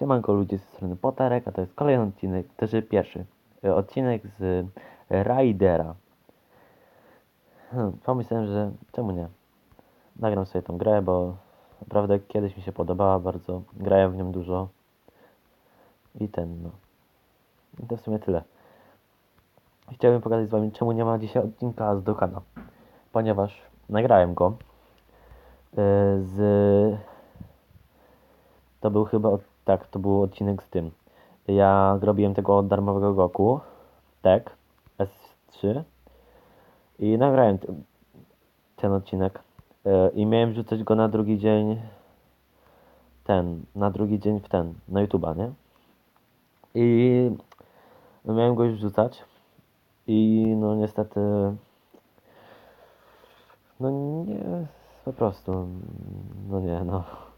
Siemanko ludzie z strony Potarek, a to jest kolejny odcinek, też pierwszy e, odcinek z Raidera. Hmm, pomyślałem, że czemu nie? Nagram sobie tą grę, bo naprawdę kiedyś mi się podobała bardzo. Grałem w nią dużo. I ten, no. I to w sumie tyle. Chciałbym pokazać z wami, czemu nie ma dzisiaj odcinka z Dokana. Ponieważ nagrałem go e, z to był chyba, od, tak, to był odcinek z tym. Ja robiłem tego darmowego Goku, tak, S3 i nagrałem ten odcinek. E, i miałem wrzucać go na drugi dzień ten, na drugi dzień w ten, na YouTube'a, nie? I miałem go już wrzucać. I no niestety no nie, po prostu no nie, no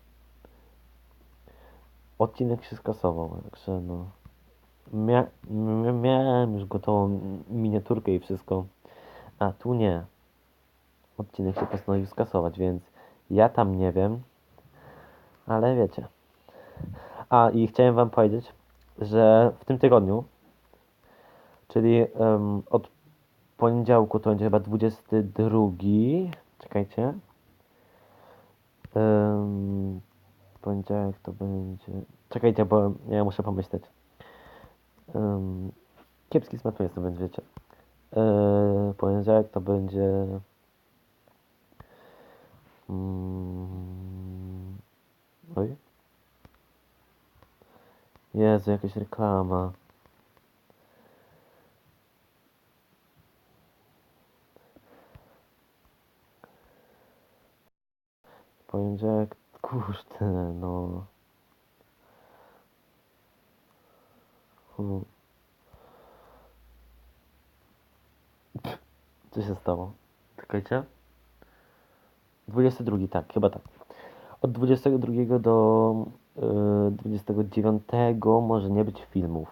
odcinek się skasował, także no. Mia mia miałem już gotową miniaturkę i wszystko, a tu nie. Odcinek się postanowił skasować, więc ja tam nie wiem, ale wiecie. A i chciałem wam powiedzieć, że w tym tygodniu, czyli em, od poniedziałku to będzie chyba 22, czekajcie. Em, poniedziałek to będzie. Czekajcie, bo ja muszę pomyśleć. Um, kiepski smak jest, to więc wiecie. Eee, poniedziałek to będzie. Mm, oj. Jezu, jakaś reklama. Poniedziałek, kurde, no. Co się stało? Czekajcie. 22, tak, chyba tak. Od 22 do y, 29 może nie być filmów.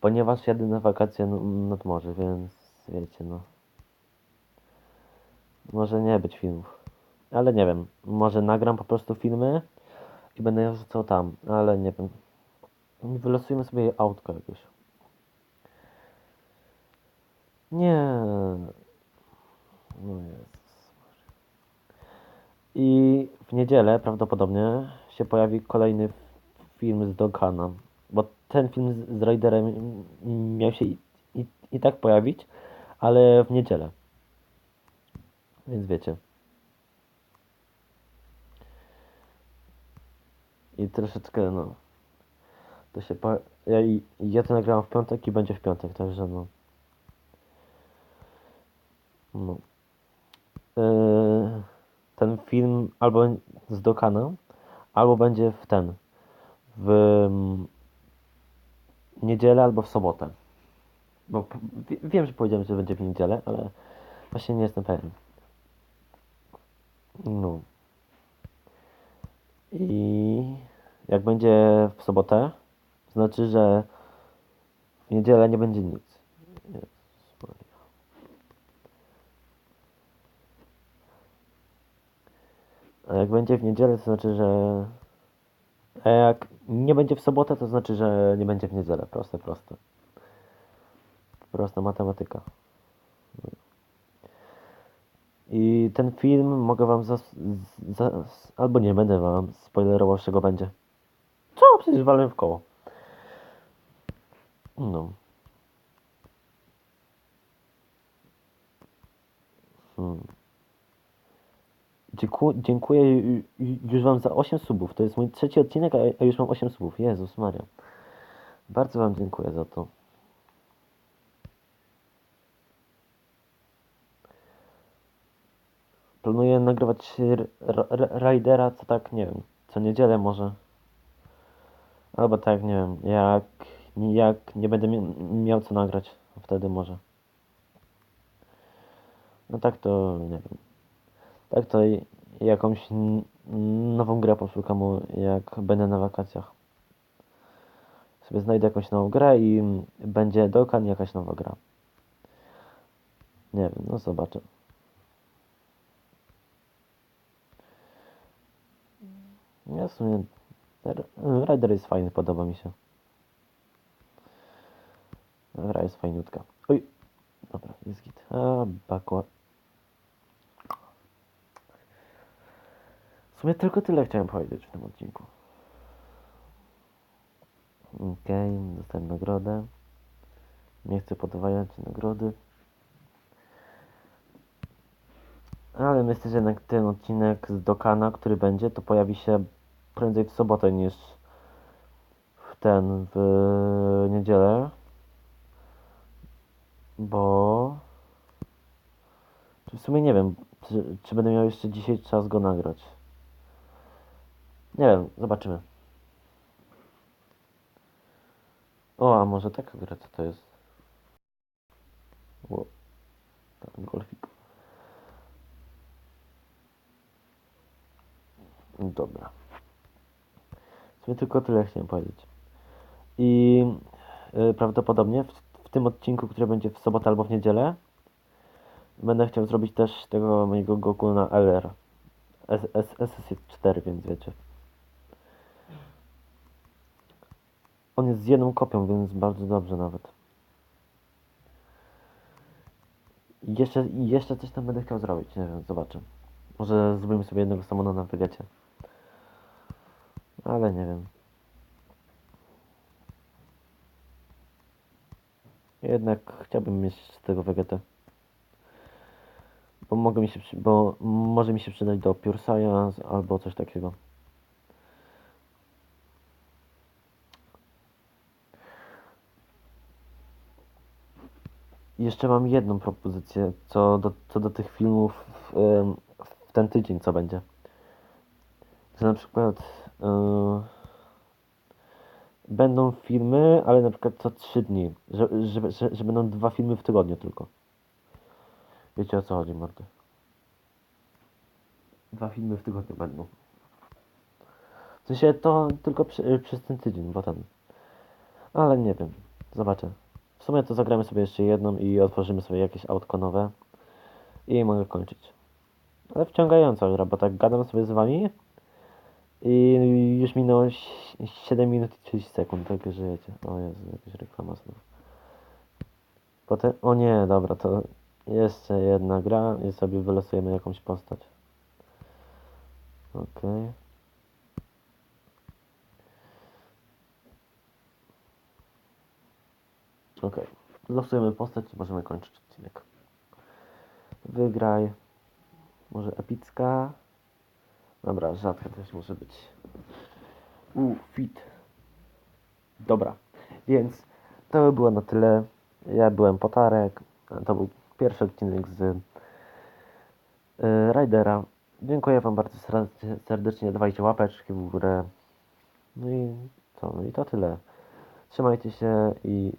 Ponieważ jadę na wakacje nad morze, więc wiecie, no. Może nie być filmów. Ale nie wiem. Może nagram po prostu filmy i będę je wrzucał tam, ale nie wiem. Wylosujemy sobie autko jakieś. Nie. No Jezus. I w niedzielę prawdopodobnie się pojawi kolejny film z Dokana. Bo ten film z, z Raiderem miał się i, i, i tak pojawić, ale w niedzielę. Więc wiecie. I troszeczkę, no. To się po... ja, ja to nagrałem w piątek i będzie w piątek, także no. No. Yy, ten film albo z Dokana, albo będzie w ten. W mm, niedzielę albo w sobotę. Wie- wiem, że powiedziałem, że będzie w niedzielę, ale właśnie nie jestem pewien. No. I jak będzie w sobotę, znaczy, że w niedzielę nie będzie nic. A jak będzie w niedzielę, to znaczy, że. A jak nie będzie w sobotę, to znaczy, że nie będzie w niedzielę. Proste, proste. Prosta matematyka. I ten film mogę wam zas, zas, albo nie będę wam spoilerował, z czego będzie. Co? Przecież walę w koło. No. Hmm. Dziękuję, dziękuję ju- ju- już wam za 8 subów. To jest mój trzeci odcinek, a już mam 8 subów. Jezus Maria. Bardzo wam dziękuję za to. Planuję nagrywać Raidera, co tak, nie wiem, co niedzielę może. Albo tak, nie wiem, jak, jak nie będę mia- miał co nagrać, wtedy może. No tak to, nie wiem. Tak to jakąś nową grę poszukam, jak będę na wakacjach. Sobie znajdę jakąś nową grę i będzie Dokkan jakaś nowa gra. Nie wiem, no zobaczę. Ja w sumie Rider jest fajny, podoba mi się. Gra jest fajniutka. Oj, dobra, jest git. A, bakła. W sumie tylko tyle chciałem powiedzieć w tym odcinku. Okej, dostałem nagrodę. Nie chcę podwajać nagrody. Ale myślę, że jednak ten odcinek z Dokana, który będzie, to pojawi się prędzej w sobotę niż w ten, w niedzielę. Bo... W sumie nie wiem, czy, czy będę miał jeszcze dzisiaj czas go nagrać. Nie wiem, zobaczymy. O, a może taka gra, co to jest? Ło. Tak, golfik. Dobra. W tylko tyle chciałem powiedzieć. I y, prawdopodobnie w, w tym odcinku, który będzie w sobotę albo w niedzielę, będę chciał zrobić też tego mojego Goku na LR. S, S, SS jest 4, więc wiecie. On jest z jedną kopią, więc bardzo dobrze nawet. I jeszcze, jeszcze coś tam będę chciał zrobić, nie wiem, zobaczę. Może zrobimy sobie jednego samona na wygecie. Ale nie wiem. Jednak chciałbym mieć z tego wegetę. Bo mogę mi się bo może mi się przydać do Pure Science albo coś takiego. Jeszcze mam jedną propozycję co do, co do tych filmów w, w ten tydzień, co będzie. Że na przykład będą filmy, ale na przykład co trzy dni. Że, że, że, że będą dwa filmy w tygodniu tylko. Wiecie o co chodzi, mordy? Dwa filmy w tygodniu będą. W sensie to tylko przy, przez ten tydzień, bo ten. Ale nie wiem. Zobaczę. W sumie to zagramy sobie jeszcze jedną i otworzymy sobie jakieś autko nowe. I mogę kończyć. Ale wciągająca gra, bo tak gadam sobie z wami i już minęło ś- 7 minut i 30 sekund, tak żyjecie. O Jezu, jakaś reklama znów. Potem, o nie, dobra, to jeszcze jedna gra i sobie wylosujemy jakąś postać. Okej. Okej. Losujemy postać i możemy kończyć odcinek. Wygraj. Może epicka. Dobra, rzadka też może być. U, fit. Dobra, więc to by było na tyle. Ja byłem Potarek. To był pierwszy odcinek z y, Ridera. Dziękuję Wam bardzo ser- serdecznie. Dawajcie łapeczki w górę. No i co? No i to tyle. Trzymajcie się i